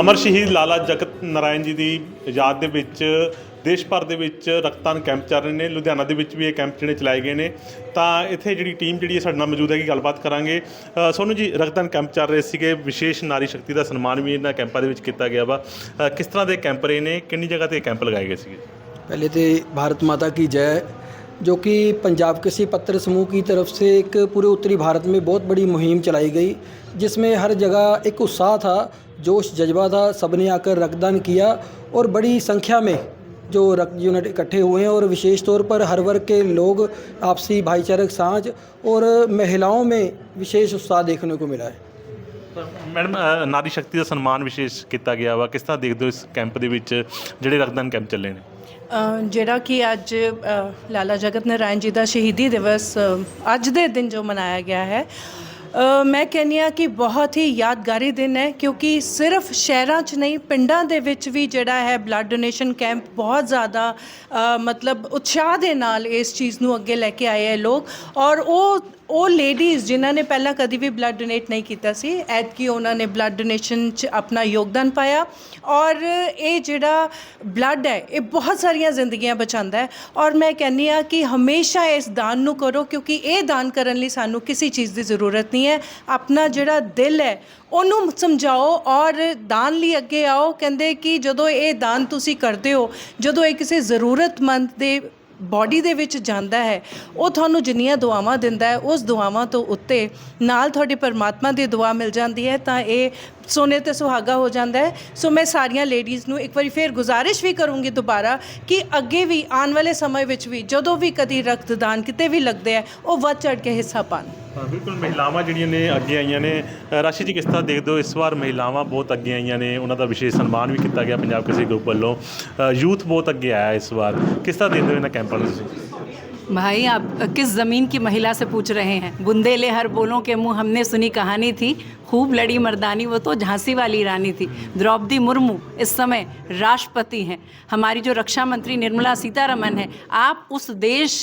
ਅਮਰ ਸ਼ਹੀਦ ਲਾਲਾ ਜਗਤ ਨਾਰਾਇਣ ਜੀ ਦੀ ਯਾਦ ਦੇ ਵਿੱਚ ਦੇਸ਼ ਭਰ ਦੇ ਵਿੱਚ ਰਕਤਦਾਨ ਕੈਂਪ ਚੱਲ ਰਹੇ ਨੇ ਲੁਧਿਆਣਾ ਦੇ ਵਿੱਚ ਵੀ ਇਹ ਕੈਂਪ ਜਿਹੜੇ ਚਲਾਏ ਗਏ ਨੇ ਤਾਂ ਇੱਥੇ ਜਿਹੜੀ ਟੀਮ ਜਿਹੜੀ ਹੈ ਸਾਡੇ ਨਾਲ ਮੌਜੂਦ ਹੈਗੀ ਗੱਲਬਾਤ ਕਰਾਂਗੇ ਅ, ਸੋਨੂੰ ਜੀ ਰਕਤਦਾਨ ਕੈਂਪ ਚੱਲ ਰਹੇ ਸੀਗੇ ਵਿਸ਼ੇਸ਼ ਨਾਰੀ ਸ਼ਕਤੀ ਦਾ ਸਨਮਾਨ ਵੀ ਇਹਨਾਂ ਕੈਂਪਾਂ ਦੇ ਵਿੱਚ ਕੀਤਾ ਗਿਆ ਵਾ ਅ, ਕਿਸ ਤਰ੍ਹਾਂ ਦੇ ਕੈਂਪ ਰਹੇ ਨੇ ਕਿੰਨੀ ਜਗ੍ਹਾ ਤੇ ਇਹ ਕੈਂਪ ਲਗਾਏ ਗਏ ਸੀਗੇ पहले तो भारत माता की जय जो कि पंजाब कृषि पत्र समूह की तरफ से एक पूरे उत्तरी भारत में बहुत बड़ी मुहिम चलाई गई जिसमें हर जगह एक उत्साह था जोश जज्बा था सबने आकर रक्तदान किया और बड़ी संख्या में जो रक्त यूनिट इकट्ठे हुए हैं और विशेष तौर पर हर वर्ग के लोग आपसी भाईचारक साँझ और महिलाओं में विशेष उत्साह देखने को मिला है ਮੈਡਮ ਅ, ਨਾਰੀ ਸ਼ਕਤੀ ਦਾ ਸਨਮਾਨ ਵਿਸ਼ੇਸ਼ ਕੀਤਾ ਗਿਆ ਵਾ ਕਿਸ ਤਰ੍ਹਾਂ ਦੇਖਦੇ ਹੋ ਇਸ ਕੈਂਪ ਦੇ ਵਿੱਚ ਜਿਹੜੇ ਰਕਤਦਾਨ ਕੈਂਪ ਚੱਲੇ ਨੇ ਅ, ਜਿਹੜਾ ਕਿ ਅੱਜ ਅ, ਲਾਲਾ ਜਗਤ ਨਾਰਾਇਣ ਜੀ ਦਾ ਸ਼ਹੀਦੀ ਦਿਵਸ ਅ, ਅੱਜ ਦੇ ਦਿਨ ਜੋ ਮਨਾਇਆ ਗਿਆ ਹੈ ਅ, ਮੈਂ ਕਹਿੰਦੀ ਹਾਂ ਕਿ ਬਹੁਤ ਹੀ ਯਾਦਗਾਰੀ ਦਿਨ ਹੈ, ਕਿਉਂਕਿ ਸਿਰਫ ਸ਼ਹਿਰਾਂ 'ਚ ਨਹੀਂ, ਪਿੰਡਾਂ ਦੇ ਵਿੱਚ ਵੀ ਜਿਹੜਾ ਹੈ ਬਲੱਡ ਡੋਨੇਸ਼ਨ ਕੈਂਪ ਬਹੁਤ ਜ਼ਿਆਦਾ ਮਤਲਬ ਉਤਸ਼ਾਹ ਦੇ ਨਾਲ ਇਸ ਚੀਜ਼ ਨੂੰ ਅੱਗੇ ਲੈ ਕੇ ਆਏ ਹੈ ਲੋਕ। ਔਰ ਉਹ ਉਹ ਲੇਡੀਜ਼ ਜਿਨ੍ਹਾਂ ਨੇ ਪਹਿਲਾਂ ਕਦੀ ਵੀ ਬਲੱਡ ਡੋਨੇਟ ਨਹੀਂ ਕੀਤਾ ਸੀ, ਐਤਕੀ ਉਹਨਾਂ ਨੇ ਬਲੱਡ ਡੋਨੇਸ਼ਨ 'ਚ ਆਪਣਾ ਯੋਗਦਾਨ ਪਾਇਆ ਔਰ ਇਹ ਜਿਹੜਾ ਬਲੱਡ ਹੈ, ਇਹ ਬਹੁਤ ਸਾਰੀਆਂ ਜ਼ਿੰਦਗੀਆਂ ਬਚਾਉਂਦਾ ਹੈ ਔਰ ਮੈਂ ਕਹਿੰਦੀ ਆ ਕਿ ਹਮੇਸ਼ਾ ਇਸ ਦਾਨ ਨੂੰ ਕਰੋ ਕਿਉਂਕਿ ਇਹ ਦਾਨ ਕਰਨ ਲਈ ਸਾਨੂੰ ਕਿਸੇ ਚੀਜ਼ ਦੀ ਜ਼ਰੂਰਤ ਨਹੀਂ ਹੈ। ਆਪਣਾ ਜਿਹੜਾ ਦਿਲ ਹੈ, ਉਹਨੂੰ ਸਮਝਾਓ ਔਰ ਦਾਨ ਲਈ ਅੱਗੇ ਆਓ। ਕਹਿੰਦੇ ਕਿ ਜਦੋਂ ਇਹ ਦਾਨ ਤੁਸੀਂ ਕਰਦੇ ਹੋ, ਜਦੋਂ ਇਹ ਕਿਸੇ ਜ਼ਰੂਰਤਮੰਦ ਦੇ ਬਾਡੀ ਦੇ ਵਿੱਚ ਜਾਂਦਾ ਹੈ, ਉਹ ਤੁਹਾਨੂੰ ਜਿੰਨੀਆਂ ਦੁਆਵਾਂ ਦਿੰਦਾ ਹੈ, ਉਸ ਦੁਆਵਾਂ ਤੋਂ ਉੱਤੇ ਨਾਲ ਤੁਹਾਡੀ ਪਰਮਾਤਮਾ ਦੀ ਦੁਆ ਮਿਲ ਜਾਂਦੀ ਹੈ, ਤਾਂ ਇਹ ਸੋਨੇ ਤੇ ਸੁਹਾਗਾ ਹੋ ਜਾਂਦਾ ਹੈ। ਸੋ ਮੈਂ ਸਾਰੀਆਂ ਲੇਡੀਜ਼ ਨੂੰ ਇੱਕ ਵਾਰੀ ਫੇਰ ਗੁਜ਼ਾਰਿਸ਼ ਵੀ ਕਰੂੰਗੀ ਦੁਬਾਰਾ ਕਿ ਅੱਗੇ ਵੀ ਆਉਣ ਵਾਲੇ ਸਮੇਂ ਵਿੱਚ ਵੀ ਜਦੋਂ ਵੀ ਕਦੀ ਰਕਤਦਾਨ ਕਿਤੇ ਵੀ ਲੱਗਦੇ ਹੈ, ਉਹ ਵੱਧ ਚੜ ਕੇ ਹਿੱਸਾ ਪਾਣ। ਬਿਲਕੁਲ ਮਹਿਲਾਵਾਂ ਜਿਹੜੀਆਂ ਨੇ ਅੱਗੇ ਆਈਆਂ ਨੇ ਅ, ਰਾਸ਼ੀ ਜੀ ਕਿਸ ਤਰ੍ਹਾਂ ਦੇਖਦੇ ਹੋ ਇਸ ਵਾਰ ਮਹਿਲਾਵਾਂ ਬਹੁਤ ਅੱਗੇ ਆਈਆਂ ਨੇ ਉਹਨਾਂ ਦਾ ਵਿਸ਼ੇਸ਼ ਸਨਮਾਨ ਵੀ ਕੀਤਾ ਗਿਆ ਪੰਜਾਬ ਕਿਸੇ ਗਰੁੱਪ ਵੱਲੋਂ ਯੂਥ ਬਹੁਤ ਅੱਗੇ ਆਇਆ ਇਸ ਵਾਰ ਕਿਸ ਤਰ੍ਹਾਂ ਦੇਖਦੇ ਹੋ ਇਹਨਾਂ ਕੈਂਪਾਂ ਨੂੰ ਤੁਸੀਂ भाई आप किस ज़मीन की महिला से पूछ रहे हैं बुंदेले हर बोलों के मुंह हमने सुनी कहानी थी खूब लड़ी मर्दानी वो तो झांसी वाली रानी थी द्रौपदी मुर्मू इस समय राष्ट्रपति हैं हमारी जो रक्षा मंत्री निर्मला सीतारमन है आप उस देश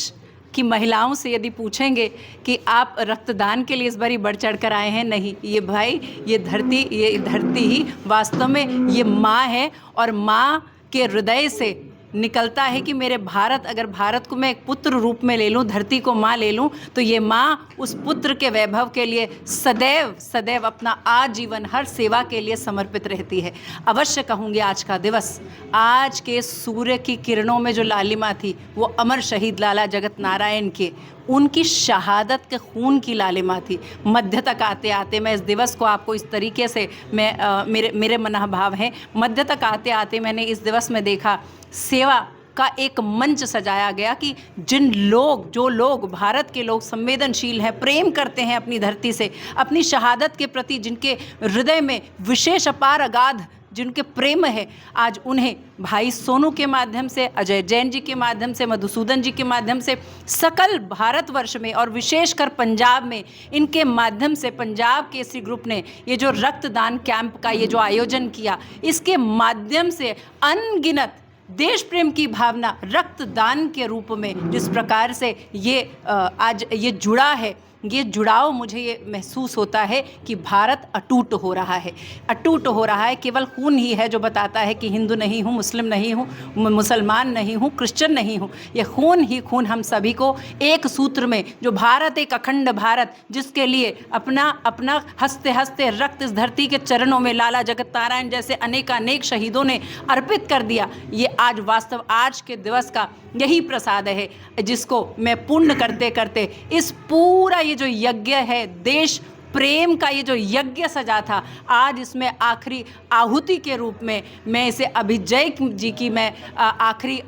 की महिलाओं से यदि पूछेंगे कि आप रक्तदान के लिए इस बारी बढ़ चढ़ कर आए हैं? नहीं। ये भाई, ये धरती ये धरती ही वास्तव में ये माँ है और माँ के हृदय से निकलता है कि मेरे भारत, अगर भारत को मैं एक पुत्र रूप में ले लूँ, धरती को माँ ले लूँ तो ये माँ उस पुत्र के वैभव के लिए सदैव सदैव अपना आजीवन, हर सेवा के लिए समर्पित रहती है। अवश्य कहूँगी आज का दिवस, आज के सूर्य की किरणों में जो लालिमा थी, वो अमर शहीद लाला जगत नारायण के उनकी शहादत के खून की लालिमा थी मध्य तक आते आते मैं इस दिवस को आपको इस तरीके से मैं अ, मेरे मेरे मनोभाव हैं। मध्य तक आते आते मैंने इस दिवस में देखा सेवा का एक मंच सजाया गया कि जिन लोग जो लोग भारत के लोग संवेदनशील हैं प्रेम करते हैं अपनी धरती से अपनी शहादत के प्रति जिनके हृदय में विशेष अपार अगाध जिनके प्रेम है, आज उन्हें भाई सोनू के माध्यम से, अजय जैन जी के माध्यम से, मधुसूदन जी के माध्यम से, सकल भारतवर्ष में और विशेषकर पंजाब में, इनके माध्यम से पंजाब केसरी ग्रुप ने ये जो रक्तदान कैंप का ये जो आयोजन किया, इसके माध्यम से अनगिनत देश प्रेम की भावना रक्तदान के रूप में जिस प्रकार से ये आज ये जुड़ा है ये जुड़ाव मुझे ये महसूस होता है कि भारत अटूट हो रहा है। अटूट हो रहा है, केवल खून ही है जो बताता है कि हिंदू नहीं हूँ, मुस्लिम नहीं हूँ मुसलमान नहीं हूँ क्रिश्चन नहीं हूँ। ये खून ही खून हम सभी को एक सूत्र में, जो भारत एक अखंड भारत, जिसके लिए अपना अपना हँसते हँसते रक्त इस धरती के चरणों में लाला जगत नारायण जैसे अनेक अनेक शहीदों ने अर्पित कर दिया। ये आज वास्तव आज के दिवस का यही प्रसाद है, जिसको मैं पूर्ण करते करते इस पूरा ये जो यज्ञ है, देश प्रेम का ये जो यज्ञ सजा था, आज इसमें आखिरी आहुति के रूप में मैं इसे अभिजय जी की मैं आखिरी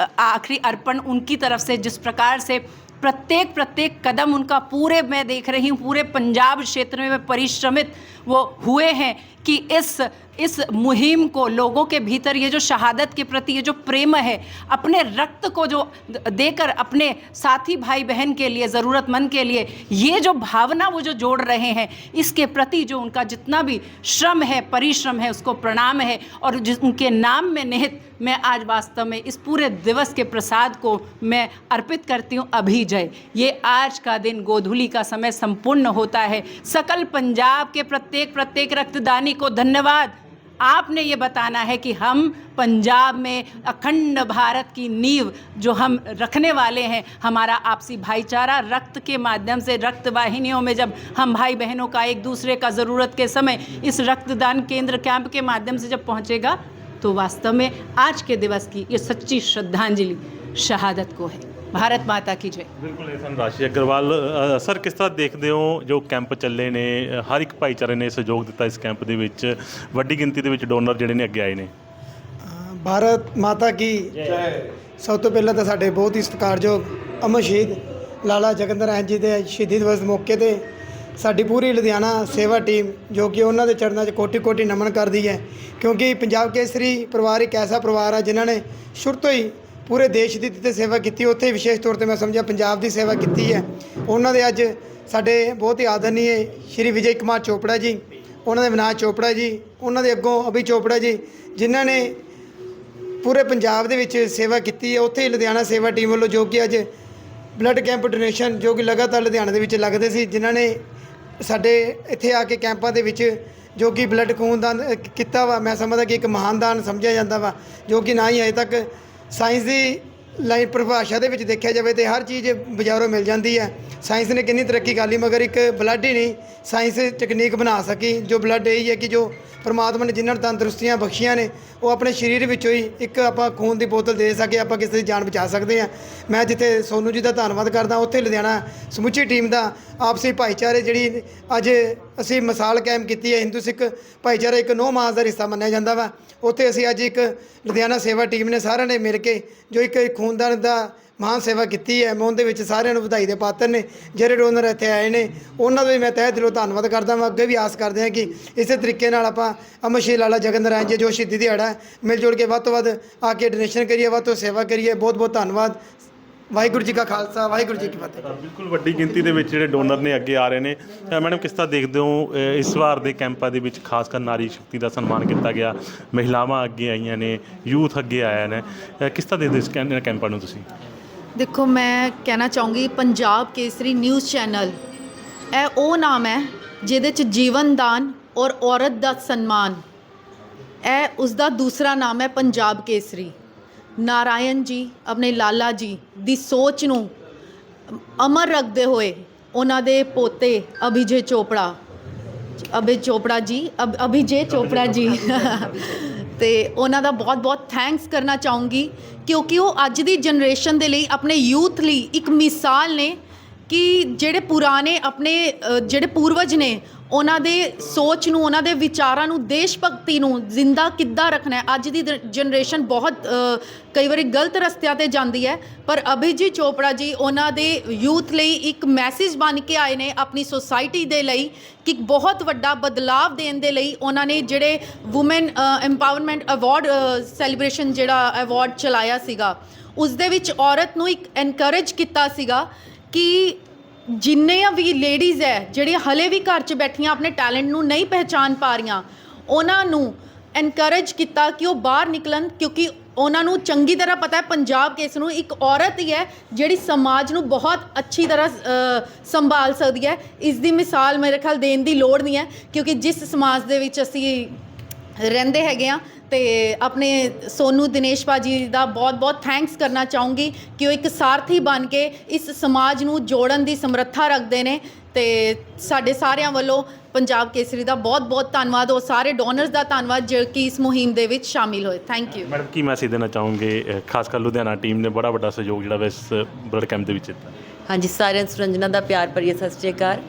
आखिरी अर्पण उनकी तरफ़ से, जिस प्रकार से प्रत्येक प्रत्येक कदम उनका पूरे मैं देख रही हूँ, पूरे पंजाब क्षेत्र में परिश्रमित वो हुए हैं कि इस इस मुहिम को, लोगों के भीतर ये जो शहादत के प्रति ये जो प्रेम है, अपने रक्त को जो देकर अपने साथी भाई बहन के लिए, ज़रूरतमंद के लिए, ये जो भावना वो जो जोड़ रहे हैं, इसके प्रति जो उनका जितना भी श्रम है, परिश्रम है, उसको प्रणाम है और जिस उनके नाम में निहित मैं आज वास्तव में इस पूरे दिवस के प्रसाद को मैं अर्पित करती हूँ, अभी जय। ये आज का दिन गोधूली का समय संपूर्ण होता है। सकल पंजाब के प्रत्येक प्रत्येक रक्तदानी को धन्यवाद। आपने ये बताना है कि हम पंजाब में अखंड भारत की नींव जो हम रखने वाले हैं, हमारा आपसी भाईचारा रक्त के माध्यम से रक्त वाहिनियों में जब हम भाई बहनों का एक दूसरे का ज़रूरत के समय इस रक्तदान केंद्र कैंप के माध्यम से जब पहुँचेगा तो वास्तव में आज के दिवस की ये सच्ची श्रद्धांजलि शहादत को है। ਭਾਰਤ ਮਾਤਾ ਕੀ ਜੈ ਬਿਲਕੁਲ ਇਹ ਸਨ ਅਗਰਵਾਲ ਸਰ ਕਿਸ ਤਰ੍ਹਾਂ ਦੇਖਦੇ ਹੋ ਜੋ ਕੈਂਪ ਚੱਲੇ ਨੇ ਹਰ ਇੱਕ ਭਾਈਚਾਰੇ ਨੇ ਸਹਿਯੋਗ ਦਿੱਤਾ ਇਸ ਕੈਂਪ ਦੇ ਵਿੱਚ ਵੱਡੀ ਗਿਣਤੀ ਦੇ ਵਿੱਚ ਡੋਨਰ ਜਿਹੜੇ ਨੇ ਅੱਗੇ ਆਏ ਨੇ ਭਾਰਤ ਮਾਤਾ ਕੀ ਜੈ ਸਭ ਤੋਂ ਪਹਿਲਾਂ ਤਾਂ ਸਾਡੇ ਬਹੁਤ ਹੀ ਸਤਿਕਾਰਯੋਗ ਅਮਰ ਸ਼ਹੀਦ ਲਾਲਾ ਜਗਨ ਰਾਮ ਜੀ ਦੇ ਸ਼ਹੀਦੀ ਦਿਵਸ ਮੌਕੇ ਤੇ ਸਾਡੀ ਪੂਰੀ ਲੁਧਿਆਣਾ ਸੇਵਾ ਟੀਮ ਜੋ ਕਿ ਉਹਨਾਂ ਦੇ ਚਰਨਾਂ 'ਚ ਕੋਟੀ-ਕੋਟੀ ਨਮਨ ਕਰਦੀ ਹੈ ਕਿਉਂਕਿ ਪੰਜਾਬ ਕੇਸਰੀ ਪਰਿਵਾਰ ਇੱਕ ਐਸਾ ਪਰਿਵਾਰ ਆ ਜਿਨ੍ਹਾਂ ਨੇ ਸ਼ੁਰੂ ਤੋਂ ਹੀ ਪੂਰੇ ਦੇਸ਼ ਦੀ ਤੇ ਸੇਵਾ ਕੀਤੀ, ਉੱਥੇ ਵਿਸ਼ੇਸ਼ ਤੌਰ ਤੇ ਮੈਂ ਸਮਝਿਆ ਪੰਜਾਬ ਦੀ ਸੇਵਾ ਕੀਤੀ ਹੈ। ਉਹਨਾਂ ਦੇ ਅੱਜ ਸਾਡੇ ਬਹੁਤ ਹੀ ਆਦਰਨੀਏ ਸ਼੍ਰੀ ਵਿਜੇ ਕੁਮਾਰ ਚੋਪੜਾ ਜੀ, ਉਹਨਾਂ ਦੇ ਵਿਨਾਸ਼ ਚੋਪੜਾ ਜੀ, ਉਹਨਾਂ ਦੇ ਅੱਗੋਂ ਅਭੀ ਚੋਪੜਾ ਜੀ, ਜਿਨ੍ਹਾਂ ਨੇ ਪੂਰੇ ਪੰਜਾਬ ਦੇ ਵਿੱਚ ਸੇਵਾ ਕੀਤੀ ਹੈ। ਉੱਥੇ ਹੀ ਲੁਧਿਆਣਾ ਸੇਵਾ ਟੀਮ ਵੱਲੋਂ ਜੋ ਕਿ ਅੱਜ ਬਲੱਡ ਕੈਂਪ ਡੋਨੇਸ਼ਨ ਜੋ ਕਿ ਲਗਾਤਾਰ ਲੁਧਿਆਣਾ ਦੇ ਵਿੱਚ ਲੱਗਦੇ ਸੀ, ਜਿਨ੍ਹਾਂ ਨੇ ਸਾਡੇ ਇੱਥੇ ਆ ਕੇ ਕੈਂਪਾਂ ਦੇ ਵਿੱਚ ਜੋ ਕਿ ਬਲੱਡ ਖੂਨਦਾਨ ਕੀਤਾ ਵਾ। ਮੈਂ ਸਮਝਦਾ ਕਿ ਇੱਕ ਮਹਾਨ ਦਾਨ ਸਮਝਿਆ ਜਾਂਦਾ ਵਾ, ਜੋ ਕਿ ਨਾ ਹੀ ਅਜੇ ਤੱਕ ਸਾਇੰਸ ਦੀ ਲਾਈਨ ਪਰਿਭਾਸ਼ਾ ਦੇ ਵਿੱਚ ਦੇਖਿਆ ਜਾਵੇ ਤੇ ਹਰ ਚੀਜ਼ ਬਾਜ਼ਾਰੋਂ ਮਿਲ ਜਾਂਦੀ ਹੈ। ਸਾਇੰਸ ਨੇ ਕਿੰਨੀ ਤਰੱਕੀ ਕਰ ਲਈ ਮਗਰ ਇੱਕ ਬਲੱਡ ਹੀ ਨਹੀਂ, ਸਾਇੰਸ ਟੈਕਨੀਕ ਬਣਾ ਸਕੀ। ਜੋ ਬਲੱਡ ਇਹ ਹੀ ਹੈ ਕਿ ਜੋ ਪਰਮਾਤਮਾ ਨੇ ਜਿਨ੍ਹਾਂ ਨੂੰ ਤੰਦਰੁਸਤੀਆਂ ਬਖਸ਼ੀਆਂ ਨੇ, ਉਹ ਆਪਣੇ ਸਰੀਰ ਵਿੱਚੋਂ ਹੀ ਇੱਕ ਆਪਾਂ ਖੂਨ ਦੀ ਬੋਤਲ ਦੇ ਸਕੇ, ਆਪਾਂ ਕਿਸੇ ਦੀ ਜਾਨ ਬਚਾ ਸਕਦੇ ਹਾਂ। ਮੈਂ ਜਿੱਥੇ ਸੋਨੂ ਜੀ ਦਾ ਧੰਨਵਾਦ ਕਰਦਾ, ਉੱਥੇ ਲੁਧਿਆਣਾ ਸਮੁੱਚੀ ਟੀਮ ਦਾ ਆਪਸੀ ਭਾਈਚਾਰੇ ਜਿਹੜੀ ਅੱਜ ਅਸੀਂ ਮਿਸਾਲ ਕਾਇਮ ਕੀਤੀ ਹੈ ਹਿੰਦੂ ਸਿੱਖ ਭਾਈਚਾਰਾ ਇੱਕ ਨੌ ਮਾਸ ਦਾ ਰਿਸ਼ਤਾ ਮੰਨਿਆ ਜਾਂਦਾ ਵਾ। ਉੱਥੇ ਅਸੀਂ ਅੱਜ ਇੱਕ ਲੁਧਿਆਣਾ ਸੇਵਾ ਟੀਮ ਨੇ ਸਾਰਿਆਂ ਨੇ ਮਿਲ ਕੇ ਜੋ ਇੱਕ ਖੂਨਦਾਨ ਦਾ ਮਹਾਨ ਸੇਵਾ ਕੀਤੀ ਹੈ ਮੈਂ ਉਹਦੇ ਵਿੱਚ ਸਾਰਿਆਂ ਨੂੰ ਵਧਾਈ ਦੇ ਪਾਤਰ ਨੇ ਜਿਹੜੇ ਡੋਨਰ ਇੱਥੇ ਆਏ ਨੇ ਉਹਨਾਂ ਦਾ ਵੀ ਮੈਂ ਤਹਿ ਦਿਲੋਂ ਧੰਨਵਾਦ ਕਰਦਾ ਮੈਂ ਅੱਗੇ ਵੀ ਆਸ ਕਰਦੇ ਹਾਂ ਕਿ ਇਸੇ ਤਰੀਕੇ ਨਾਲ ਆਪਾਂ ਅਮਰ ਸ਼੍ਰੀ ਲਾਲਾ ਜਗਨ ਨਾਰਾਇਣ ਜੀ ਜੋ ਸ਼ਹੀਦੀ ਦਿਹਾੜਾ ਹੈ, ਮਿਲ ਜੁਲ ਕੇ ਵੱਧ ਤੋਂ ਵੱਧ ਆ ਕੇ ਡੋਨੇਸ਼ਨ ਕਰੀਏ ਵੱਧ ਤੋਂ ਸੇਵਾ ਕਰੀਏ। ਬਹੁਤ ਬਹੁਤ ਧੰਨਵਾਦ। ਵਾਹਿਗੁਰੂ ਜੀ ਕਾ ਖਾਲਸਾ ਵਾਹਿਗੁਰੂ ਜੀ ਕੀ ਫਤਿਹ। ਬਿਲਕੁਲ ਵੱਡੀ ਗਿਣਤੀ ਦੇ ਵਿੱਚ ਜਿਹੜੇ ਡੋਨਰ ਨੇ ਅੱਗੇ ਆ ਰਹੇ ਨੇ। ਮੈਡਮ ਕਿਸ ਤਰ੍ਹਾਂ ਦੇਖਦੇ ਹੋ ਇਸ ਵਾਰ ਦੇ ਕੈਂਪਾਂ ਦੇ ਵਿੱਚ ਖਾਸ ਕਰ ਨਾਰੀ ਸ਼ਕਤੀ ਦਾ ਸਨਮਾਨ ਕੀਤਾ ਗਿਆ ਮਹਿਲਾਵਾਂ ਅੱਗੇ ਆਈਆਂ ਨੇ ਯੂਥ ਅੱਗੇ ਆਇਆ ਨੇ। ਕਿਸ ਤਰ੍ਹਾਂ ਦੇਖਦੇ ਹੋ ਇਸ ਕੈਂ- ਕੈਂਪਾਂ ਨੂੰ ਤੁਸੀਂ? ਦੇਖੋ ਮੈਂ ਕਹਿਣਾ ਚਾਹੂੰਗੀ ਪੰਜਾਬ ਕੇਸਰੀ ਨਿਊਜ਼ ਚੈਨਲ ਇਹ ਉਹ ਨਾਮ ਹੈ ਜਿਹਦੇ ਚ ਜੀਵਨ ਦਾਨ ਔਰ ਔਰਤ ਦਾ ਸਨਮਾਨ। ਇਹ ਉਸ ਦਾ ਦੂਸਰਾ ਨਾਮ ਹੈ ਪੰਜਾਬ ਕੇਸਰੀ। ਨਾਰਾਇਣ ਜੀ, ਆਪਣੇ ਲਾਲਾ ਜੀ ਦੀ ਸੋਚ ਨੂੰ ਅਮਰ ਰੱਖਦੇ ਹੋਏ ਉਹਨਾਂ ਦੇ ਪੋਤੇ ਅਭਿਜੇ ਚੋਪੜਾ, ਅਭਿ ਚੋਪੜਾ ਜੀ, ਅਭ- ਅਭਿਜੇ ਚੋਪੜਾ ਜੀ। ਤੇ ਉਹਨਾਂ ਦਾ ਬਹੁਤ-ਬਹੁਤ ਥੈਂਕਸ ਕਰਨਾ ਚਾਹੂੰਗੀ ਕਿਉਂਕਿ ਉਹ ਅੱਜ ਦੀ ਜਨਰੇਸ਼ਨ ਦੇ ਲਈ ਆਪਣੇ ਯੂਥ ਲਈ ਇੱਕ ਮਿਸਾਲ ਨੇ ਕਿ ਜਿਹੜੇ ਪੁਰਾਣੇ ਆਪਣੇ ਅ, ਜਿਹੜੇ ਪੂਰਵਜ ਨੇ ਉਹਨਾਂ ਦੇ ਸੋਚ ਨੂੰ ਉਹਨਾਂ ਦੇ ਵਿਚਾਰਾਂ ਨੂੰ ਦੇਸ਼ ਭਗਤੀ ਨੂੰ ਜ਼ਿੰਦਾ ਕਿੱਦਾਂ ਰੱਖਣਾ ਹੈ? ਅੱਜ ਦੀ ਜਨਰੇਸ਼ਨ ਬਹੁਤ ਅ, ਕਈ ਵਾਰੀ ਗਲਤ ਰਸਤਿਆਂ ਤੇ ਜਾਂਦੀ ਹੈ ਪਰ ਅਭਿਜੀਤ ਚੋਪੜਾ ਜੀ ਉਹਨਾਂ ਦੇ ਯੂਥ ਲਈ ਇੱਕ ਮੈਸੇਜ ਬਣ ਕੇ ਆਏ ਨੇ ਆਪਣੀ ਸੋਸਾਇਟੀ ਦੇ ਲਈ ਕਿ ਇੱਕ ਬਹੁਤ ਵੱਡਾ ਬਦਲਾਵ ਦੇਣ ਦੇ ਲਈ ਉਹਨਾਂ ਨੇ ਜਿਹੜੇ ਔਮਨ ਐਮਪਾਵਰਮੈਂਟ ਅਵਾਰਡ ਸੈਲੀਬ੍ਰੇਸ਼ਨ ਜਿਹੜਾ ਅਵਾਰਡ ਚਲਾਇਆ ਸੀਗਾ ਉਸ ਦੇ ਵਿੱਚ ਔਰਤ ਨੂੰ ਇੱਕ ਐਨਕਰੇਜ ਕੀਤਾ ਸੀਗਾ ਕਿ ਜਿੰਨੀਆਂ ਵੀ ਲੇਡੀਜ਼ ਹੈ ਜਿਹੜੀਆਂ ਹਲੇ ਵੀ ਘਰ 'ਚ ਬੈਠੀਆਂ, ਆਪਣੇ ਟੈਲੈਂਟ ਨੂੰ ਨਹੀਂ ਪਹਿਚਾਨ ਪਾ ਰਹੀਆਂ, ਉਹਨਾਂ ਨੂੰ ਐਨਕਰੇਜ ਕੀਤਾ ਕਿ ਉਹ ਬਾਹਰ ਨਿਕਲਣ, ਕਿਉਂਕਿ ਉਹਨਾਂ ਨੂੰ ਚੰਗੀ ਤਰ੍ਹਾਂ ਪਤਾ ਹੈ ਪੰਜਾਬ ਕੇਸ ਨੂੰ ਇੱਕ ਔਰਤ ਹੀ ਹੈ ਜਿਹੜੀ ਸਮਾਜ ਨੂੰ ਬਹੁਤ ਅੱਛੀ ਤਰ੍ਹਾਂ ਸੰਭਾਲ ਸਕਦੀ ਹੈ ਇਸ ਦੀ ਮਿਸਾਲ ਮੇਰੇ ਖਿਆਲ ਦੇਣ ਦੀ ਲੋੜ ਨਹੀਂ ਹੈ ਕਿਉਂਕਿ ਜਿਸ ਸਮਾਜ ਦੇ ਵਿੱਚ ਅਸੀਂ ਰਹਿੰਦੇ ਹੈਗੇ ਆ ਤੇ ਆਪਣੇ ਸੋਨੂ ਦਿਨੇਸ਼ ਬਾਜੀ ਦਾ ਬਹੁਤ-ਬਹੁਤ ਥੈਂਕਸ ਕਰਨਾ ਚਾਹੂੰਗੀ ਕਿ ਉਹ ਇੱਕ ਸਾਰਥੀ ਬਣ ਕੇ ਇਸ ਸਮਾਜ ਨੂੰ ਜੋੜਨ ਦੀ ਸਮਰੱਥਾ ਰੱਖਦੇ ਨੇ ਤੇ ਸਾਡੇ ਸਾਰਿਆਂ ਵੱਲੋਂ ਪੰਜਾਬ ਕੇਸਰੀ ਦਾ ਬਹੁਤ-ਬਹੁਤ ਧੰਨਵਾਦ ਉਹ ਸਾਰੇ ਡੋਨਰਸ ਦਾ ਧੰਨਵਾਦ ਜੋ ਕਿ ਇਸ ਮੁਹਿੰਮ ਦੇ ਵਿੱਚ ਸ਼ਾਮਿਲ ਹੋਏ। ਥੈਂਕ ਯੂ ਮੈਡਮ ਕੀ ਮੈਸੇਜ ਦੇਣਾ ਚਾਹੋਗੇ? ਖਾਸ ਕਰ ਲੁਧਿਆਣਾ ਟੀਮ ਨੇ ਬੜਾ ਵੱਡਾ ਸਹਿਯੋਗ ਜਿਹੜਾ ਵਾ ਇਸ ਬਲੱਡ ਕੈਂਪ ਦੇ ਵਿੱਚ ਦਿੱਤਾ। ਹਾਂਜੀ ਸਾਰਿਆਂ ਨੂੰ ਸੁਰੰਜਨਾ ਦਾ ਪਿਆਰ ਭਰੀ ਸਤਿ ਸ਼੍ਰੀ ਅਕਾਲ।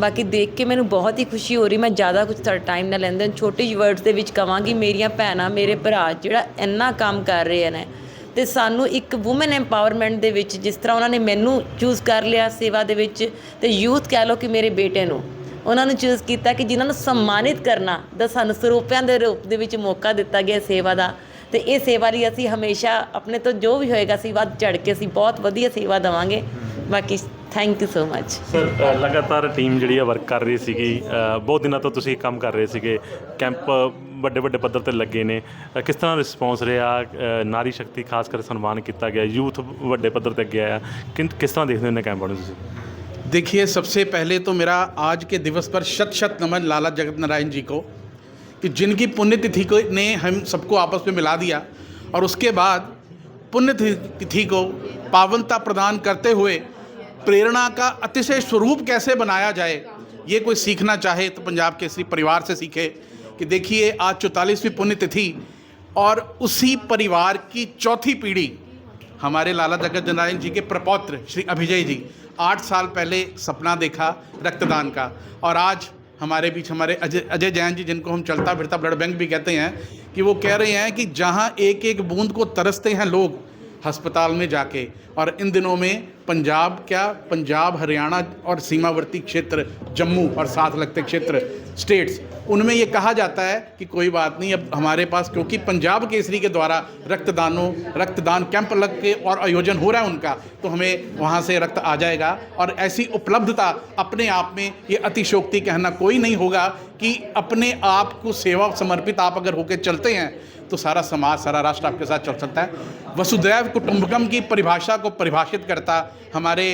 ਬਾਕੀ ਦੇਖ ਕੇ ਮੈਨੂੰ ਬਹੁਤ ਹੀ ਖੁਸ਼ੀ ਹੋ ਰਹੀ, ਮੈਂ ਜ਼ਿਆਦਾ ਕੁਝ ਤੁਹਾਡਾ ਟਾਈਮ ਨਾ ਲੈਂਦੇ ਛੋਟੀ ਜਿਹੀ ਵਰਡਸ ਦੇ ਵਿੱਚ ਕਵਾਂਗੀ, ਮੇਰੀਆਂ ਭੈਣਾਂ, ਮੇਰੇ ਭਰਾ, ਜਿਹੜਾ ਇੰਨਾ ਕੰਮ ਕਰ ਰਹੇ ਨੇ ਤੇ ਸਾਨੂੰ ਇੱਕ ਔਮਨ ਐਮਪਾਵਰਮੈਂਟ ਦੇ ਵਿੱਚ ਜਿਸ ਤਰ੍ਹਾਂ ਉਹਨਾਂ ਨੇ ਮੈਨੂੰ ਚੂਜ਼ ਕਰ ਲਿਆ ਸੇਵਾ ਦੇ ਵਿੱਚ ਤੇ ਯੂਥ ਕਹਿ ਲਓ ਕਿ ਮੇਰੇ ਬੇਟੇ ਨੂੰ, ਉਹਨਾਂ ਨੂੰ ਚੂਜ਼ ਕੀਤਾ ਕਿ ਜਿਨ੍ਹਾਂ ਨੂੰ ਸਨਮਾਨਿਤ ਕਰਨਾ, ਦਾ ਸਾਨੂੰ ਸਰੂਪਿਆਂ ਦੇ ਰੂਪ ਦੇ ਵਿੱਚ ਮੌਕਾ ਦਿੱਤਾ ਗਿਆ ਸੇਵਾ ਦਾ। ਤੇ ਇਹ ਸੇਵਾ ਲਈ ਅਸੀਂ ਹਮੇਸ਼ਾ ਆਪਣੇ ਤੋਂ ਜੋ ਵੀ ਹੋਏਗਾ ਅਸੀਂ ਵੱਧ ਚੜ ਕੇ ਅਸੀਂ ਬਹੁਤ ਵਧੀਆ ਸੇਵਾ ਦੇਵਾਂਗੇ। ਬਾਕੀ thank you so much sir ਅ, ਲਗਾਤਾਰ ਟੀਮ ਜਿਹੜੀ ਆ ਵਰਕ ਕਰ ਰਹੀ ਸੀਗੀ ਅ, ਬਹੁਤ ਦਿਨਾਂ ਤੋਂ ਤੁਸੀਂ ਕੰਮ ਕਰ ਰਹੇ ਸੀਗੇ ਕੈਂਪ ਵੱਡੇ ਵੱਡੇ ਪੱਧਰ ਤੇ ਲੱਗੇ ਨੇ ਅ, ਕਿਸ ਤਰ੍ਹਾਂ ਰਿਸਪੌਂਸ ਰਿਹਾ ਅ, ਨਾਰੀ ਸ਼ਕਤੀ ਖਾਸ ਕਰ ਸਨਮਾਨ ਕੀਤਾ ਗਿਆ ਯੂਥ ਵੱਡੇ ਪੱਧਰ ਤੇ ਅੱਗੇ ਆਇਆ ਕਿਨ- ਕਿਸ ਤਰ੍ਹਾਂ ਦੇਖਦੇ ਹੋ ਇਹਨਾਂ ਕੈਂਪਾਂ ਨੂੰ ਤੁਸੀਂ देखिए सबसे पहले तो मेरा आज के दिवस पर शत शत नमन लाला जगत नारायण जी को कि जिनकी पुण्यतिथि को ने हम सबको आपस में मिला दिया और उसके बाद पुण्यतिथि को पावनता प्रदान करते हुए प्रेरणा का अतिशय स्वरूप कैसे बनाया जाए, ये कोई सीखना चाहे तो पंजाब केसरी परिवार से सीखे कि देखिए, आज चौतालीसवीं पुण्यतिथि और उसी परिवार की चौथी पीढ़ी, हमारे लाला जगत नारायण जी के प्रपौत्र श्री अभिजय जी, आठ साल पहले सपना देखा रक्तदान का और आज हमारे बीच हमारे अजय अजय जैन जी जिनको हम चलता फिरता ब्लड बैंक भी कहते हैं कि वो कह रहे हैं कि जहाँ एक एक बूंद को तरसते हैं लोग अस्पताल में जाके। और इन दिनों में पंजाब क्या? पंजाब, हरियाणा और सीमावर्ती क्षेत्र, जम्मू और साथ लगते क्षेत्र, स्टेट्स, उनमें ये कहा जाता है कि कोई बात नहीं, अब हमारे पास, क्योंकि पंजाब केसरी के द्वारा रक्तदानों, रक्तदान कैंप लग के और आयोजन हो रहा है उनका तो हमें वहाँ से रक्त आ जाएगा। और ऐसी उपलब्धता अपने आप में, ये अतिशोक्ति कहना कोई नहीं होगा कि अपने आप को सेवा समर्पित आप अगर होकर चलते हैं तो सारा समाज सारा राष्ट्र आपके साथ चल सकता है वसुदैव कुटुंबकम की परिभाषा को परिभाषित करता हमारे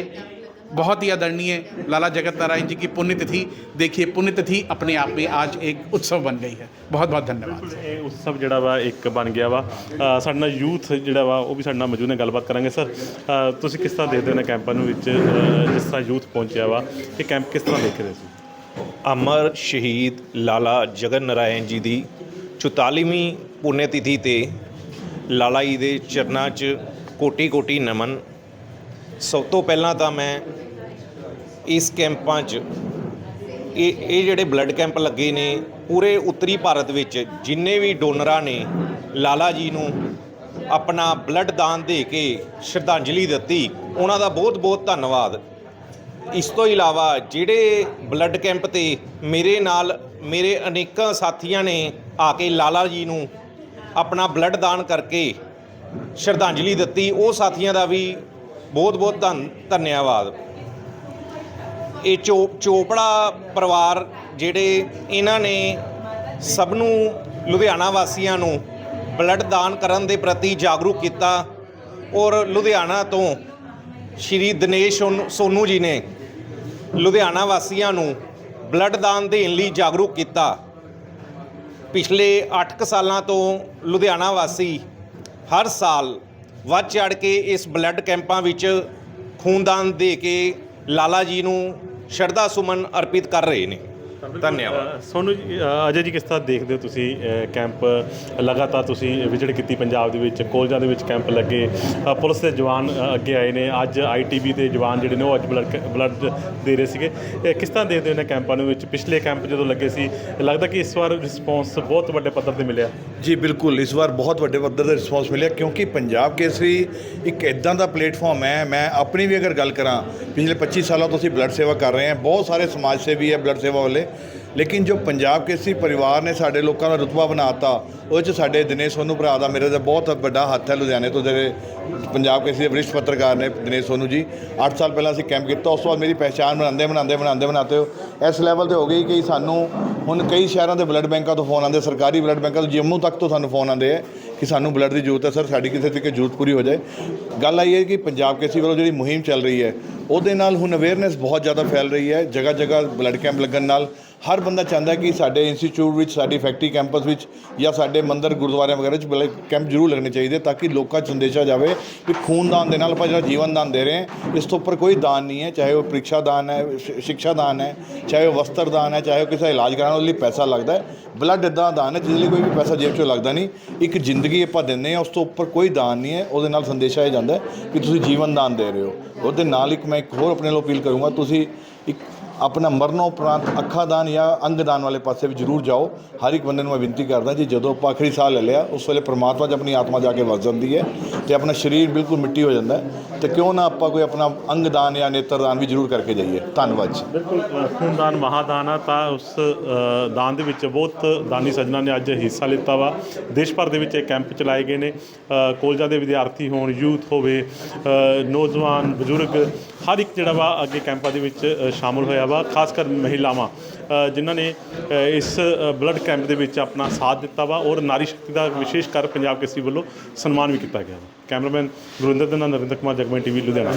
बहुत ही आदरणीय लाला जगत नारायण जी की पुण्यतिथि देखिए पुण्यतिथि अपने आप में आज एक उत्सव बन गई है बहुत बहुत धन्यवाद ਇਹ ਉਤਸਵ ਜਿਹੜਾ ਵਾ ਇੱਕ ਬਣ ਗਿਆ ਵਾ ਅ, ਸਾਡੇ ਨਾਲ ਯੂਥ ਜਿਹੜਾ ਵਾ ਉਹ ਵੀ ਸਾਡੇ ਨਾਲ ਮੌਜੂਦ ਨੇ ਗੱਲਬਾਤ ਕਰਾਂਗੇ ਸਰ ਅ, ਤੁਸੀਂ ਕਿਸ ਤਰ੍ਹਾਂ ਦੇਖਦੇ ਹੋ ਨੇ ਕੈਂਪਾਂ ਨੂੰ ਵਿੱਚ ਅ, ਜਿਸ ਤਰ੍ਹਾਂ ਯੂਥ ਪਹੁੰਚਿਆ ਵਾ ਇਹ ਕੈਂਪ ਕਿਸ ਤਰ੍ਹਾਂ ਦੇਖ ਰਹੇ ਸੀ ਅਮਰ ਸ਼ਹੀਦ ਲਾਲਾ ਜਗਨ ਨਾਰਾਇਣ ਜੀ ਦੀ 44ਵੀਂ ਪੁੰਨਿਆ ਤਿਥੀ ਤੇ ਲਾਲਾ ਜੀ ਦੇ ਚਰਨਾਂ 'ਚ ਕੋਟੀ ਕੋਟੀ ਨਮਨ। ਸਭ ਤੋਂ ਪਹਿਲਾਂ ਤਾਂ ਮੈਂ ਇਸ ਕੈਂਪਾਂ 'ਚ, ਇਹ ਇਹ ਜਿਹੜੇ ਬਲੱਡ ਕੈਂਪ ਲੱਗੇ ਨੇ ਪੂਰੇ ਉੱਤਰੀ ਭਾਰਤ ਵਿੱਚ, ਜਿੰਨੇ ਵੀ ਡੋਨਰਾਂ ਨੇ ਲਾਲਾ ਜੀ ਨੂੰ ਆਪਣਾ ਬਲੱਡ ਦਾਨ ਦੇ ਕੇ ਸ਼ਰਧਾਂਜਲੀ ਦਿੱਤੀ, ਉਹਨਾਂ ਦਾ ਬਹੁਤ ਬਹੁਤ ਧੰਨਵਾਦ। ਇਸ ਤੋਂ ਇਲਾਵਾ ਜਿਹੜੇ ਬਲੱਡ ਕੈਂਪ ਤੇ ਮੇਰੇ ਨਾਲ ਮੇਰੇ ਅਨੇਕਾਂ ਸਾਥੀਆਂ ਨੇ ਆ ਕੇ ਲਾਲਾ ਜੀ ਨੂੰ ਆਪਣਾ ਬਲੱਡ ਦਾਨ ਕਰਕੇ ਸ਼ਰਧਾਂਜਲੀ ਦਿੱਤੀ। ਉਹ ਸਾਥੀਆਂ ਦਾ ਵੀ ਬਹੁਤ ਬਹੁਤ ਧੰਨ ਧੰਨਵਾਦ ਇਹ ਚੋ, ਚੋਪੜਾ ਪਰਿਵਾਰ ਜਿਹੜੇ ਇਹਨਾਂ ਨੇ ਸਭ ਨੂੰ ਲੁਧਿਆਣਾ ਵਾਸੀਆਂ ਨੂੰ ਬਲੱਡ ਦਾਨ ਕਰਨ ਦੇ ਪ੍ਰਤੀ ਜਾਗਰੂਕ ਕੀਤਾ ਔਰ ਲੁਧਿਆਣਾ ਤੋਂ ਸ਼੍ਰੀ ਦਿਨੇਸ਼ ਸੋਨ- ਸੋਨੂ ਜੀ ਨੇ ਲੁਧਿਆਣਾ ਵਾਸੀਆਂ ਨੂੰ ਬਲੱਡ ਦਾਨ ਦੇਣ ਲਈ ਜਾਗਰੂਕ ਕੀਤਾ। ਪਿਛਲੇ 8 ਸਾਲਾਂ ਤੋਂ ਲੁਧਿਆਣਾ ਵਾਸੀ ਹਰ ਸਾਲ ਵੱਧ ਚੜ ਕੇ ਇਸ ਬਲੱਡ ਕੈਂਪਾਂ ਵਿੱਚ ਖੂਨਦਾਨ ਦੇ ਕੇ ਲਾਲਾ ਜੀ ਨੂੰ ਸ਼ਰਧਾ ਸੁਮਨ ਅਰਪਿਤ ਕਰ ਰਹੇ ਨੇ। ਧੰਨਵਾਦ। ਸੋਨੂੰ ਜੀ ਅ, ਅਜੇ ਜੀ ਕਿਸ ਤਰ੍ਹਾਂ ਦੇਖਦੇ ਹੋ ਤੁਸੀਂ ਅ, ਕੈਂਪ? ਲਗਾਤਾਰ ਤੁਸੀਂ ਵਿਜ਼ਿਟ ਕੀਤੀ ਪੰਜਾਬ ਦੇ ਵਿੱਚ ਕਾਲਜਾਂ ਦੇ ਵਿੱਚ ਕੈਂਪ ਲੱਗੇ। ਅ, ਪੁਲਿਸ ਦੇ ਜਵਾਨ ਅ, ਅੱਗੇ ਆਏ ਨੇ। ਅੱਜ ਆਈਟੀਬੀ ਦੇ ਜਵਾਨ ਜਿਹੜੇ ਨੇ ਉਹ ਅੱਜ ਬਲੱਡ ਬਲੱਡ ਦੇ ਰਹੇ ਸੀਗੇ। ਇਹ ਕਿਸ ਤਰ੍ਹਾਂ ਦੇਖਦੇ ਹੋ ਇਹਨਾਂ ਕੈਂਪਾਂ ਨੂੰ ਵਿੱਚ? ਪਿਛਲੇ ਕੈਂਪ ਜਦੋਂ ਲੱਗੇ ਸੀ ਲੱਗਦਾ ਕਿ ਇਸ ਵਾਰ ਰਿਸਪੌਂਸ ਬਹੁਤ ਵੱਡੇ ਪੱਧਰ ਤੇ ਮਿਲਿਆ। ਜੀ ਬਿਲਕੁਲ। ਇਸ ਵਾਰ ਬਹੁਤ ਵੱਡੇ ਪੱਧਰ ਦਾ ਰਿਸਪੌਂਸ ਮਿਲਿਆ ਕਿਉਂਕਿ ਪੰਜਾਬ ਕੇਸਰੀ ਇੱਕ ਇਦਾਂ ਦਾ ਪਲੇਟਫਾਰਮ ਹੈ। ਮੈਂ ਆਪਣੀ ਵੀ ਅਗਰ ਗੱਲ ਕਰਾਂ ਪਿਛਲੇ 25 ਸਾਲਾਂ ਤੋਂ ਅਸੀਂ ਬਲੱਡ ਸੇਵਾ ਕਰ ਰਹੇ ਹਾਂ। ਬਹੁਤ ਸਾਰੇ ਸਮਾਜ ਸੇਵੀ ਹੈ ਬਲੱਡ ਸੇਵਾ ਵਾਲੇ। ਲੇਕਿਨ ਜੋ ਪੰਜਾਬ ਕੇਸਰੀ ਪਰਿਵਾਰ ਨੇ ਸਾਡੇ ਲੋਕਾਂ ਦਾ ਰੁਤਬਾ ਬਣਾਤਾ ਉਹਦੇ 'ਚ ਸਾਡੇ ਦਿਨੇਸ਼ ਸੋਨੂ ਭਰਾ ਦਾ ਮੇਰੇ ਦਾ ਬਹੁਤ ਵੱਡਾ ਹੱਥ ਹੈ ਲੁਧਿਆਣੇ ਤੋਂ ਜਿਹੜੇ ਪੰਜਾਬ ਕੇਸਰੀ ਦੇ ਵਰਿਸ਼ਟ ਪੱਤਰਕਾਰ ਨੇ ਦਿਨੇਸ਼ ਸੋਨੂ ਜੀ। 8 ਸਾਲ ਪਹਿਲਾਂ ਅਸੀਂ ਕੈਂਪ ਕੀਤਾ, ਉਸ ਤੋਂ ਬਾਅਦ ਮੇਰੀ ਪਹਿਚਾਣ ਬਣਾਉਂਦੇ ਬਣਾਉਂਦੇ ਬਣਾਉਂਦੇ ਬਣਾਉਂਦੇ ਹੋ ਇਸ ਲੈਵਲ ਤੇ ਹੋ ਗਈ ਕਿ ਸਾਨੂੰ ਹੁਣ ਕਈ ਸ਼ਹਿਰਾਂ ਦੇ ਬਲੱਡ ਬੈਂਕਾਂ ਤੋਂ ਫੋਨ ਆਉਂਦੇ, ਸਰਕਾਰੀ ਬਲੱਡ ਬੈਂਕਾਂ ਤੋਂ, ਜੰਮੂ ਤੱਕ ਤੋਂ ਸਾਨੂੰ ਫੋਨ ਆਉਂਦੇ ਹੈ ਕਿ ਸਾਨੂੰ ਬਲੱਡ ਦੀ ਜ਼ਰੂਰਤ ਹੈ, ਸਰ, ਸਾਡੀ ਕਿਸੇ ਤਰੀਕੇ ਜ਼ਰੂਰਤ ਪੂਰੀ ਹੋ ਜਾਏ। ਗੱਲ ਆਈ ਹੈ ਕਿ ਪੰਜਾਬ ਕੇਸਰੀ ਵੱਲੋਂ ਜਿਹੜੀ ਮੁਹਿੰਮ ਚੱਲ ਰਹੀ ਹੈ, ਉਹਦੇ ਨਾਲ ਹੁਣ ਅਵੇਅਰਨੈਸ ਬਹੁਤ ਜ਼ਿਆਦਾ ਫੈਲ ਰਹੀ ਹੈ ਜਗ੍ਹਾ ਜਗ੍ਹਾ ਬਲੱਡ ਕੈਂਪ ਲੱਗਣ ਨਾਲ। ਹਰ ਬੰਦਾ ਚਾਹੁੰਦਾ ਕਿ ਸਾਡੇ ਇੰਸਟੀਚਿਊਟ ਵਿੱਚ, ਸਾਡੀ ਫੈਕਟਰੀ ਕੈਂਪਸ ਵਿੱਚ ਜਾਂ ਸਾਡੇ ਮੰਦਰ ਗੁਰਦੁਆਰਿਆਂ ਵਗੈਰਾ ਵਿੱਚ ਬਲੱਡ ਕੈਂਪ ਜ਼ਰੂਰ ਲੱਗਣੇ ਚਾਹੀਦੇ ਤਾਂ ਕਿ ਲੋਕਾਂ 'ਚ ਸੰਦੇਸ਼ਾ ਜਾਵੇ ਕਿ ਖੂਨਦਾਨ ਦੇ ਨਾਲ ਆਪਾਂ ਜਿਹੜਾ ਜੀਵਨ ਦਾਨ ਦੇ ਰਹੇ ਹਾਂ, ਇਸ ਤੋਂ ਉੱਪਰ ਕੋਈ ਦਾਨ ਨਹੀਂ ਹੈ, ਚਾਹੇ ਉਹ ਪ੍ਰੀਖਿਆ ਦਾਨ ਹੈ, ਸ਼ਿ- ਸਿੱਖਿਆ ਦਾਨ ਹੈ, ਚਾਹੇ ਉਹ ਵਸਤਰ ਦਾਨ ਹੈ, ਚਾਹੇ ਉਹ ਕਿਸੇ ਦਾ ਇਲਾਜ ਕਰਾਉਣ ਉਹਦੇ ਲਈ ਪੈਸਾ ਲੱਗਦਾ ਹੈ ਬਲੱਡ ਇੱਦਾਂ ਦਾ ਦਾਨ ਹੈ ਜਿਹਦੇ ਲਈ ਕੋਈ ਵੀ ਪੈਸਾ ਜੇਬ 'ਚੋਂ ਲੱਗਦਾ ਨਹੀਂ। ਇੱਕ ਜ਼ਿੰਦਗੀ ਆਪਾਂ ਦਿੰਦੇ ਹਾਂ, ਉਸ ਤੋਂ ਉੱਪਰ ਕੋਈ ਦਾਨ ਨਹੀਂ ਹੈ, ਉਹਦੇ ਨਾਲ ਸੰਦੇਸ਼ਾ ਇਹ ਜਾਂਦਾ ਕਿ ਤੁਸੀਂ ਜੀਵਨ ਦਾਨ ਦੇ ਰਹੇ ਹੋ। ਉਹਦੇ ਨਾਲ ਇੱਕ ਮੈਂ ਇੱਕ ਹੋਰ ਆਪਣੇ ਵੱਲੋਂ ਅਪੀਲ ਕਰੂੰਗਾ, ਤੁਸੀਂ ਇੱਕ ਆਪਣਾ ਮਰਨੋਂ ਉਪਰੰਤ ਅੱਖਾਂ ਦਾਨ ਜਾਂ ਅੰਗਦਾਨ ਵਾਲੇ ਪਾਸੇ ਵੀ ਜ਼ਰੂਰ ਜਾਓ। ਹਰ ਇੱਕ ਬੰਦੇ ਨੂੰ ਮੈਂ ਬੇਨਤੀ ਕਰਦਾ ਜੀ ਜਦੋਂ ਆਪਾਂ ਆਖਰੀ ਸਾਹ ਲੈ ਲਿਆ ਉਸ ਵੇਲੇ ਪ੍ਰਮਾਤਮਾ 'ਚ ਆਪਣੀ ਆਤਮਾ ਜਾ ਕੇ ਵਸ ਜਾਂਦੀ ਹੈ ਤੇ ਆਪਣਾ ਸਰੀਰ ਬਿਲਕੁਲ ਮਿੱਟੀ ਹੋ ਜਾਂਦਾ ਹੈ। ਤੇ ਕਿਉਂ ਨਾ ਆਪਾਂ ਕੋਈ ਆਪਣਾ ਅੰਗਦਾਨ ਜਾਂ ਨੇਤਰਦਾਨ ਵੀ ਜ਼ਰੂਰ ਕਰਕੇ ਜਾਈਏ। ਧੰਨਵਾਦ ਜੀ। ਬਿਲਕੁਲ ਖੂਨਦਾਨ ਮਹਾਦਾਨ ਆ ਤਾਂ ਉਸ ਦਾਨ ਦੇ ਵਿੱਚ ਬਹੁਤ ਦਾਨੀ ਸੱਜਣਾ ਨੇ ਅੱਜ ਹਿੱਸਾ ਲਿੱਤਾ ਵਾ। ਦੇਸ਼ ਭਰ ਦੇ ਵਿੱਚ ਇਹ ਕੈਂਪ ਚਲਾਏ ਗਏ ਨੇ। ਕੋਲਜਾਂ ਦੇ ਵਿਦਿਆਰਥੀ ਹੋਣ ਯੂਥ ਹੋਵੇ ਨੌਜਵਾਨ ਬਜ਼ੁਰਗ ਹਰ ਇੱਕ ਜਿਹੜਾ ਵਾ ਅੱਗੇ ਕੈਂਪਾਂ ਦੇ ਵਿੱਚ ਅ, ਸ਼ਾਮਲ ਹੋਇਆ ਵਾ ਖਾਸ ਕਰ ਮਹਿਲਾਵਾਂ ਜਿਨ੍ਹਾਂ ਨੇ ਇਸ ਬਲੱਡ ਕੈਂਪ ਦੇ ਵਿੱਚ ਆਪਣਾ ਸਾਥ ਦਿੱਤਾ ਵਾ ਔਰ ਨਾਰੀ ਸ਼ਕਤੀ ਦਾ ਵਿਸ਼ੇਸ਼ ਕਰ ਪੰਜਾਬ ਕੇਸਰੀ ਵੱਲੋਂ ਸਨਮਾਨ ਵੀ ਕੀਤਾ ਗਿਆ ਵਾ। ਕੈਮਰਾਮੈਨ ਗੁਰਿੰਦਰ ਦੇ ਨਾਲ ਨਰਿੰਦਰ ਕੁਮਾਰ, ਜਗਮਨ ਟੀਵੀ, ਲੁਧਿਆਣਾ।